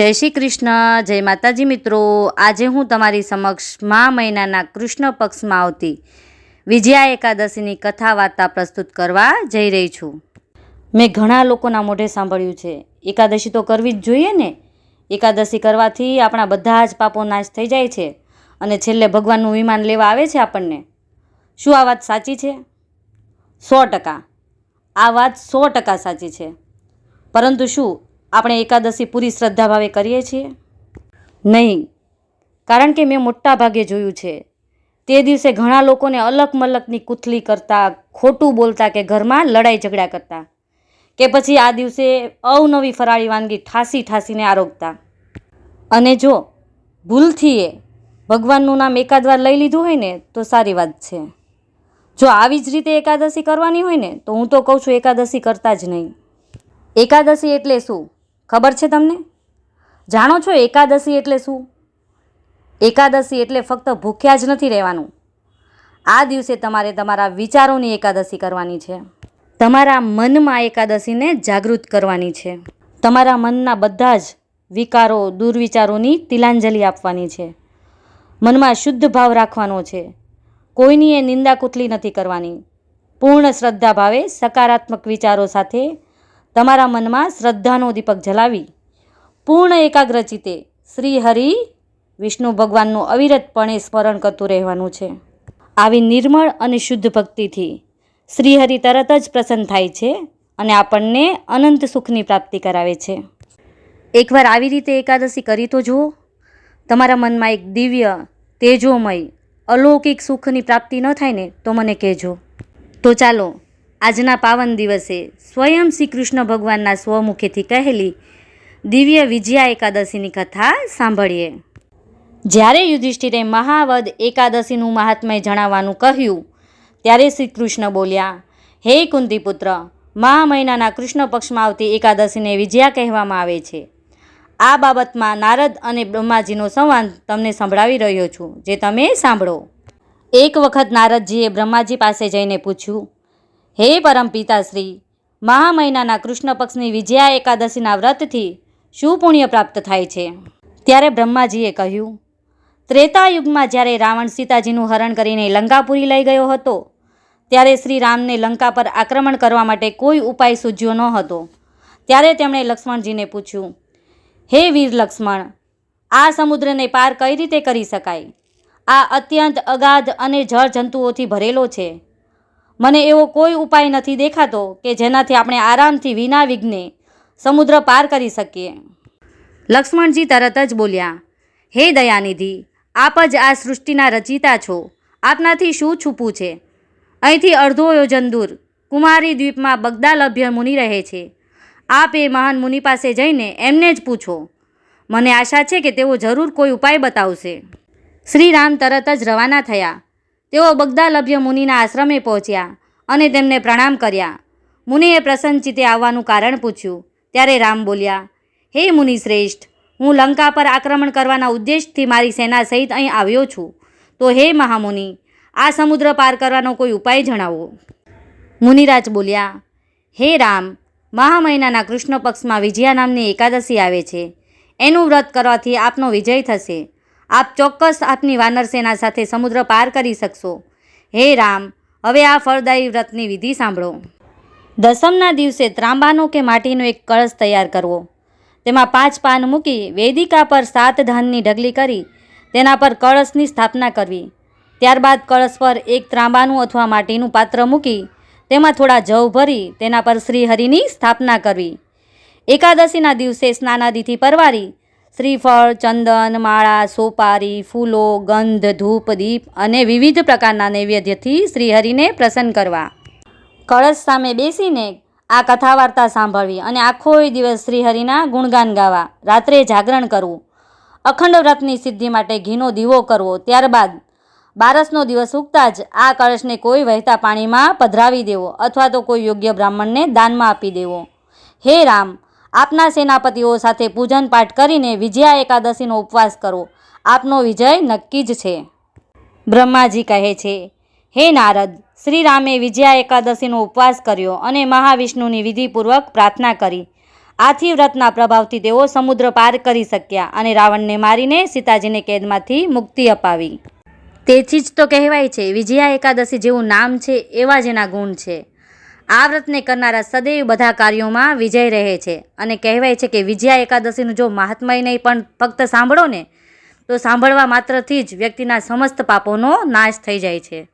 જય શ્રી કૃષ્ણ, જય માતાજી મિત્રો. આજે હું તમારી સમક્ષ મા મહિનાના કૃષ્ણ પક્ષમાં આવતી વિજયા એકાદશીની કથા વાર્તા પ્રસ્તુત કરવા જઈ રહી છું. મેં ઘણા લોકોના મોઢે સાંભળ્યું છે. એકાદશી તો કરવી જ જોઈએ ને? એકાદશી કરવાથી આપણા બધા જ પાપો નાશ થઈ જાય છે અને છેલ્લે ભગવાનનું વિમાન લેવા આવે છે આપણને. શું આ વાત સાચી છે? સો ટકા. આ વાત સો ટકા સાચી છે. પરંતુ શું આપણે એકાદશી પૂરી શ્રદ્ધાભાવે કરીએ છીએ? નહીં. કારણ કે મેં મોટા ભાગે જોયું છે. તે દિવસે ઘણા લોકોને અલક મલકની કૂથલી કરતા, ખોટું બોલતા કે ઘરમાં લડાઈ ઝઘડા કરતા, કે પછી આ દિવસે અવનવી ફરાળી વાનગી ઠાસી ઠાસીને આરોગતા. અને જો ભૂલથી એ ભગવાનનું નામ એકાદ વાર લઈ લીધું હોય ને, તો સારી વાત છે. જો આવી જ રીતે એકાદશી કરવાની હોય ને, તો હું તો કહું છું એકાદશી કરતા જ નહીં. એકાદશી એટલે શું? ખબર છે તમને? જાણો છો એકાદશી એટલે શું? એકાદશી એટલે ફક્ત ભૂખ્યા જ નથી રહેવાનું. આ દિવસે તમારે તમારા વિચારોની એકાદશી કરવાની છે. તમારા મનમાં એકાદશીને જાગૃત કરવાની છે. તમારા મનના બધા જ વિકારો, દુર્વિચારોની તિલાંજલિ આપવાની છે. મનમાં શુદ્ધ ભાવ રાખવાનો છે. કોઈની એ નિંદા કુતલી નથી કરવાની. પૂર્ણ શ્રદ્ધા ભાવે સકારાત્મક વિચારો સાથે તમારા મનમાં શ્રદ્ધાનો દીપક જલાવી, પૂર્ણ એકાગ્રચિતે શ્રી હરિ વિષ્ણુ ભગવાનનું અવિરતપણે સ્મરણ કરતું રહેવાનું છે. આવી નિર્મળ અને શુદ્ધ ભક્તિથી શ્રીહરિ તરત જ પ્રસન્ન થાય છે અને આપણને અનંત સુખની પ્રાપ્તિ કરાવે છે. એકવાર આવી રીતે એકાદશી કરી તો જુઓ, તમારા મનમાં એક દિવ્ય, તેજોમય, અલૌકિક સુખની પ્રાપ્તિ ન થાય ને તો મને કહેજો. તો ચાલો આજના પાવન દિવસે સ્વયં શ્રી કૃષ્ણ ભગવાનના સ્વમુખેથી કહેલી દિવ્ય વિજયા એકાદશીની કથા સાંભળીએ. જ્યારે યુધિષ્ઠિરે મહાવદ એકાદશીનું મહાત્મય જણાવવાનું કહ્યું, ત્યારે શ્રી કૃષ્ણ બોલ્યા, હે કુંતીપુત્ર, મહા મહિનાના કૃષ્ણ પક્ષમાં આવતી એકાદશીને વિજયા કહેવામાં આવે છે. આ બાબતમાં નારદ અને બ્રહ્માજીનો સંવાદ તમને સંભળાવી રહ્યો છું, જે તમે સાંભળો. એક વખત નારદજીએ બ્રહ્માજી પાસે જઈને પૂછ્યું હે પરમ પિતાશ્રી મહા મહિનાના કૃષ્ણ પક્ષની વિજયા એકાદશીના વ્રતથી શું પુણ્ય પ્રાપ્ત થાય છે? ત્યારે બ્રહ્માજીએ કહ્યું, ત્રેતાયુગમાં જ્યારે રાવણ સીતાજીનું હરણ કરીને લંકાપુરી લઈ ગયો હતો, ત્યારે શ્રી રામને લંકા પર આક્રમણ કરવા માટે કોઈ ઉપાય સૂજ્યો ન હતો. ત્યારે તેમણે લક્ષ્મણજીને પૂછ્યું, હે વીર લક્ષ્મણ, આ સમુદ્રને પાર કઈ રીતે કરી શકાય? આ અત્યંત અગાધ અને જળ જંતુઓથી ભરેલો છે. મને એવો કોઈ ઉપાય નથી દેખાતો કે જેનાથી આપણે આરામથી વિના વિઘ્ને સમુદ્ર પાર કરી શકીએ. લક્ષ્મણજી તરત જ બોલ્યા, હે દયાનિધિ, આપ જ આ સૃષ્ટિના રચિતા છો. આપનાથી શું છૂપું છે? અહીંથી અડધો યોજન દૂર કુમારી દ્વીપમાં બગદાલભ્ય મુનિ રહે છે. આપ એ મહાન મુનિ પાસે જઈને એમને જ પૂછો. મને આશા છે કે તેઓ જરૂર કોઈ ઉપાય બતાવશે. શ્રી રામ તરત જ રવાના થયા. તેઓ બગદાલભ્ય મુનિના આશ્રમે પહોંચ્યા અને તેમને પ્રણામ કર્યા. મુનિએ પ્રસન્નચિતે આવવાનું કારણ પૂછ્યું. ત્યારે રામ બોલ્યા, હે મુનિ શ્રેષ્ઠ, હું લંકા પર આક્રમણ કરવાના ઉદ્દેશથી મારી સેના સહિત અહીં આવ્યો છું. તો હે મહામુનિ, આ સમુદ્ર પાર કરવાનો કોઈ ઉપાય જણાવો. મુનિરાજ બોલ્યા, હે રામ મહા મહિનાના કૃષ્ણ પક્ષમાં વિજયા નામની એકાદશી આવે છે. એનું વ્રત કરવાથી આપનો વિજય થશે. આપ ચોક્કસ આપની વાનર સેના સાથે સમુદ્ર પાર કરી શકશો. હે રામ, હવે આ ફળદાયી વ્રતની વિધિ સાંભળો. દસમના દિવસે ત્રાંબાનો કે માટીનો એક કળશ તૈયાર કરવો. તેમાં પાંચ પાન મૂકી વેદિકા પર સાત ધાનની ઢગલી કરી તેના પર કળશની સ્થાપના કરવી. ત્યારબાદ કળશ પર એક ત્રાંબાનું અથવા માટીનું પાત્ર મૂકી તેમાં થોડા જવ ભરી તેના પર શ્રીહરિની સ્થાપના કરવી. એકાદશીના દિવસે સ્નાનાદિથી પરવારી શ્રીફળ, ચંદન, માળા, સોપારી, ફૂલો, ગંધ, ધૂપ, દીપ અને વિવિધ પ્રકારના નૈવેદ્યથી શ્રીહરિને પ્રસન્ન કરવા. કળશ સામે બેસીને આ કથા વાર્તા સાંભળવી અને આખો દિવસ શ્રીહરિના ગુણગાન ગાવા, રાત્રે જાગરણ કરવું. અખંડ વ્રતની સિદ્ધિ માટે ઘીનો દીવો કરવો, ત્યારબાદ બારસનો દિવસ ઉગતા જ આ કળશને કોઈ વહેતા પાણીમાં પધરાવી દેવો અથવા તો કોઈ યોગ્ય બ્રાહ્મણને દાનમાં આપી દેવો. હે રામ આપના સેનાપતિઓ સાથે પૂજન પાઠ કરીને વિજયા એકાદશીનો ઉપવાસ કરો. આપનો વિજય નક્કી જ છે. બ્રહ્માજી કહે છે, હે નારદ શ્રી રામે વિજયા એકાદશીનો ઉપવાસ કર્યો અને મહાવિષ્ણુની વિધિપૂર્વક પ્રાર્થના કરી. આથી વ્રતના પ્રભાવથી તેઓ સમુદ્ર પાર કરી શક્યા અને રાવણને મારીને સીતાજીને કેદમાંથી મુક્તિ અપાવી. તેથી જ તો કહેવાય છે, વિજયા એકાદશી જેવું નામ છે એવા જ એના ગુણ છે. આ વ્રતને કરનારા સદૈવ બધા કાર્યોમાં વિજય રહે છે. અને કહેવાય છે કે વિજયા એકાદશીનું જો મહાત્મય નહીં, પણ ફક્ત સાંભળો ને, તો સાંભળવા માત્રથી જ વ્યક્તિના સમસ્ત પાપોનો નાશ થઈ જાય છે.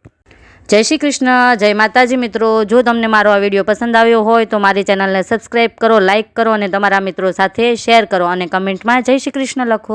જય શ્રી કૃષ્ણ, જય માતાજી મિત્રો. જો તમને મારો આ વીડિયો પસંદ આવ્યો હોય, તો મારી ચેનલને સબસ્ક્રાઈબ કરો, લાઇક કરો અને તમારા મિત્રો સાથે શેર કરો અને કમેન્ટમાં જય શ્રી કૃષ્ણ લખો.